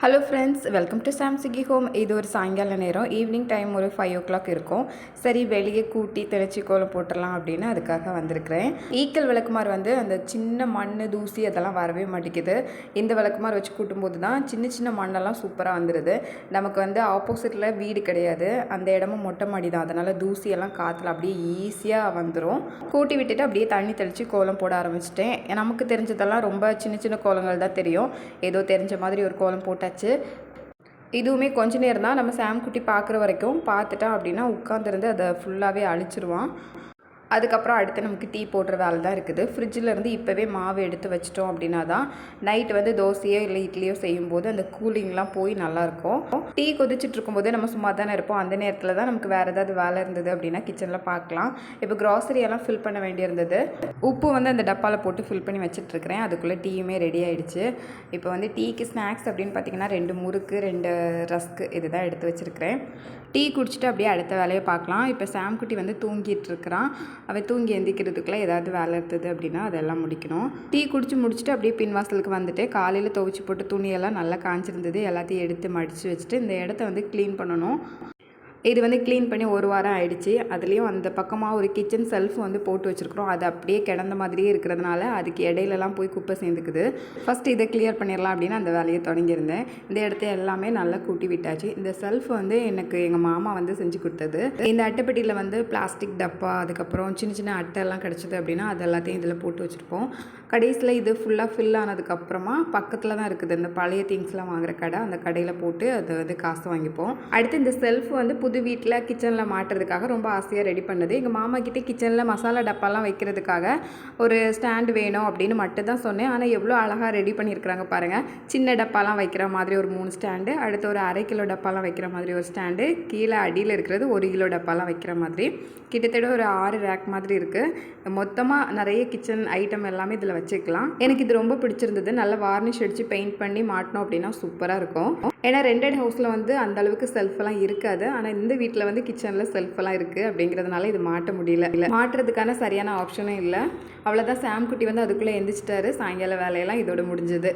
Hello friends welcome to சாம்சிகி home இது ஒரு சாயங்கால நேரம். ஈவினிங் டைம் ஒரு ஃபைவ் ஓ கிளாக் இருக்கும். சரி வெளியே கூட்டி தெளிச்சு கோலம் போட்டுடலாம் அப்படின்னு அதுக்காக வந்திருக்கிறேன். ஈக்கல் விளக்குமார் வந்து அந்த சின்ன மண் தூசி அதெல்லாம் வரவே மாட்டேங்குது. இந்த விளக்குமார் வச்சு கூட்டும்போது தான் சின்ன சின்ன மண்ணெல்லாம் சூப்பராக வந்துடுது நமக்கு வந்து ஆப்போசிட்டில் வீடு கிடையாது. அந்த இடமும் மொட்டை மாடி தான். அதனால் தூசியெல்லாம் காற்றுல அப்படியே ஈஸியாக வந்துடும் கூட்டி விட்டுட்டு அப்படியே தண்ணி தெளித்து கோலம் போட ஆரம்பிச்சிட்டேன். நமக்கு தெரிஞ்சதெல்லாம் ரொம்ப சின்ன சின்ன கோலங்கள் தான் தெரியும். ஏதோ தெரிஞ்ச மாதிரி ஒரு கோலம் போட்டாச்சு. இதுவுமே கொஞ்ச நேரம் தான் நம்ம சாம் குட்டி பார்க்குற வரைக்கும் பார்த்துட்டோம் அப்படின்னா உட்காந்துருந்து அதை ஃபுல்லாகவே அழிச்சிருவான். அதுக்கப்புறம் அடுத்து நமக்கு டீ போடுற வேலை தான் இருக்குது. ஃப்ரிட்ஜில் இருந்து இப்போவே மாவு எடுத்து வச்சிட்டோம் அப்படின்னா தான் நைட் வந்து தோசையோ இல்லை இட்லியோ செய்யும்போது அந்த கூலிங்லாம் போய் நல்லாயிருக்கும் டீ கொதிச்சுட்டு இருக்கும்போது நம்ம சும்மா தானே இருப்போம். அந்த நேரத்தில் தான் நமக்கு வேறு ஏதாவது வேலை இருந்தது அப்படின்னா கிச்சனில் பார்க்கலாம். இப்போ grocery எல்லாம் ஃபில் பண்ண வேண்டியிருந்தது. உப்பு வந்து அந்த டப்பாவில் போட்டு ஃபில் பண்ணி வச்சிட்ருக்கிறேன் அதுக்குள்ளே டீயுமே ரெடி ஆகிடுச்சு இப்போ வந்து டீக்கு ஸ்நாக்ஸ் அப்படின்னு பார்த்தீங்கன்னா ரெண்டு முறுக்கு ரெண்டு ரஸ்க்கு இதுதான் எடுத்து வச்சுருக்கிறேன். டீ குடிச்சிட்டு அப்படியே அடுத்த வேலையை பார்க்கலாம். இப்போ சாம்குட்டி வந்து தூங்கிட்டு இருக்கிறான். அவன் தூங்கி எந்திக்கிறதுக்குள்ளே ஏதாவது வேலை இருந்தது அப்படின்னா அதெல்லாம் முடிக்கணும். டீ குடிச்சு முடிச்சுட்டு அப்படியே பின்வாசலுக்கு வந்துட்டு காலையில் துவைச்சி போட்டு துணியெல்லாம் நல்லா காஞ்சிருந்தது எல்லாத்தையும் எடுத்து மடித்து வச்சுட்டு இந்த இடத்த வந்து க்ளீன் பண்ணணும். இது வந்து க்ளீன் பண்ணி ஒரு வாரம் ஆயிடுச்சு. அதுலேயும் அந்த பக்கமாக ஒரு கிச்சன் செல்ஃப் வந்து போட்டு வச்சுருக்குறோம். அது அப்படியே கிடந்த மாதிரியே இருக்கிறதுனால அதுக்கு இடையிலலாம் போய் குப்பை சேர்ந்துக்குது. ஃபஸ்ட்டு இதை கிளியர் பண்ணிடலாம் அப்படின்னு அந்த வேலையை தொடங்கியிருந்தேன். இந்த இடத்த எல்லாமே நல்லா கூட்டி விட்டாச்சு. இந்த செல்ஃப் வந்து எனக்கு எங்கள் மாமா வந்து செஞ்சு கொடுத்தது. இந்த அட்டைப்பெட்டியில் வந்து பிளாஸ்டிக் டப்பா அதுக்கப்புறம் சின்ன சின்ன அட்டைலாம் கிடச்சிது அப்படின்னா அது எல்லாத்தையும் இதில் போட்டு வச்சுருப்போம். கடைசியில் இது ஃபுல்லாக ஃபில் ஆனதுக்கப்புறமா பக்கத்தில் தான் இருக்குது. இந்த பழைய திங்ஸ்லாம் வாங்குற கடை. அந்த கடையில் போட்டு அதை வந்து காசு வாங்கிப்போம். அடுத்து இந்த செல்ஃப் வந்து புது வீட்டில் கிச்சனில் மாட்டுறதுக்காக ரொம்ப ஆசையாக ரெடி பண்ணது. எங்கள் மாமா கிட்டே கிச்சனில் மசாலா டப்பாலாம் வைக்கிறதுக்காக ஒரு ஸ்டாண்டு வேணும் அப்படின்னு மட்டும் தான் சொன்னேன். ஆனால் எவ்வளோ அழகாக ரெடி பண்ணியிருக்கிறாங்க பாருங்கள் சின்ன டப்பாலாம் வைக்கிற மாதிரி ஒரு மூணு ஸ்டாண்டு அடுத்து ஒரு அரை கிலோ டப்பாலாம் வைக்கிற மாதிரி ஒரு ஸ்டாண்டு கீழே அடியில் இருக்கிறது ஒரு கிலோ டப்பாலாம் வைக்கிற மாதிரி. கிட்டத்தட்ட ஒரு ஆறு ரேக் மாதிரி இருக்குது மொத்தமாக நிறைய கிச்சன் ஐட்டம் எல்லாமே இதில் வச்சுக்கலாம். எனக்கு இது ரொம்ப பிடிச்சிருந்தது. நல்ல வார்னிஷ் அடித்து பெயிண்ட் பண்ணி மாட்டினோம் அப்படின்னா சூப்பராக இருக்கும். ஏன்னா ரெண்டட் ஹவுஸில் வந்து அந்தளவுக்கு செல்ஃபெல்லாம் இருக்காது. ஆனால் வந்து வீட்டில் வந்து கிச்சனில் செல்ஃபெல்லாம் இருக்குது அப்படிங்கிறதுனால இது மாட்ட முடியல. இல்லை மாட்டுறதுக்கான சரியான ஆப்ஷனும் இல்லை. அவ்வளோதான் சாம் குட்டி வந்து அதுக்குள்ளே எந்திரிச்சிட்டாரு. சாயங்கால வேலையெல்லாம் இதோட முடிஞ்சது.